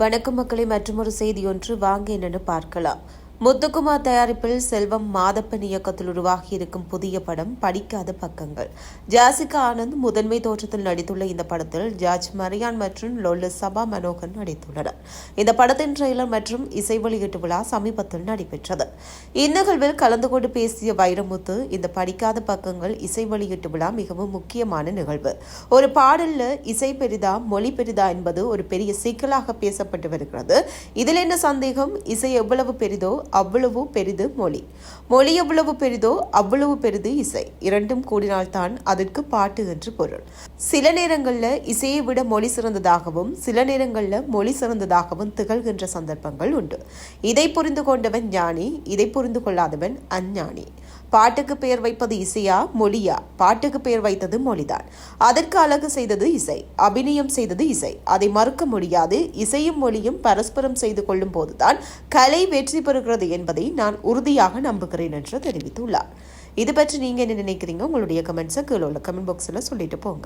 வணக்கம் மக்களை மற்றொரு செய்தி ஒன்று வாங்க என்னன்னு பார்க்கலாம். முத்துக்குமார் தயாரிப்பில் செல்வம் மாதப்பன் இயக்கத்தில் உருவாகி இருக்கும் புதிய படம் படிக்காத பக்கங்கள். ஜாசிகா ஆனந்த் முதன்மை தோற்றத்தில் நடித்துள்ள இந்த படத்தில் ஜார்ஜ் மரியான் மற்றும் லொல்லு சபா மனோகர் நடித்துள்ளனர். இந்த படத்தின் ட்ரெய்லர் மற்றும் இசை வெளியீட்டு விழா சமீபத்தில் நடைபெற்றது. இந்நிகழ்வில் கலந்து கொண்டு பேசிய வைரமுத்து இந்த படிக்காத பக்கங்கள் இசை வெளியீட்டு விழா மிகவும் முக்கியமான நிகழ்வு. ஒரு பாடல்ல இசை பெரிதா மொழி பெரிதா என்பது ஒரு பெரிய சிக்கலாக பேசப்பட்டு வருகிறது. இதில் என்ன சந்தேகம்? இசை எவ்வளவு பெரிதோ அவ்வளவு பெரிது மொழி. மொழி எவ்வளவு பெரிதோ அவ்வளவு பெரிது இசை. இரண்டும் கூடினால்தான் அதற்கு பாட்டு என்று பொருள். சில நேரங்களில் இசையை விட மொழி சிறந்ததாகவும் சில நேரங்களில் மொழி சிறந்ததாகவும் திகழ்கின்ற சந்தர்ப்பங்கள் உண்டு. இதை புரிந்து கொண்டவன் ஞானி இதை புரிந்து கொள்ளாதவன் அஞ்ஞானி. பாட்டுக்கு பெயர் வைப்பது இசையா மொழியா? பாட்டுக்கு பெயர் வைத்தது மொழிதான். அதற்கு அழகு செய்தது இசை அபிநயம் செய்தது இசை. அதை மறுக்க முடியாது. இசையும் மொழியும் பரஸ்பரம் செய்து கொள்ளும் போதுதான் கலை வெற்றி பெறுகிறது என்பதை நான் உறுதியாக நம்புகிறேன் என்று தெரிவித்துள்ளார். இது பற்றி நீங்க என்ன நினைக்கிறீங்க? உங்களுடைய கமெண்ட்ஸை கீழே உள்ள கமெண்ட் பாக்ஸில் சொல்லிட்டு போங்க.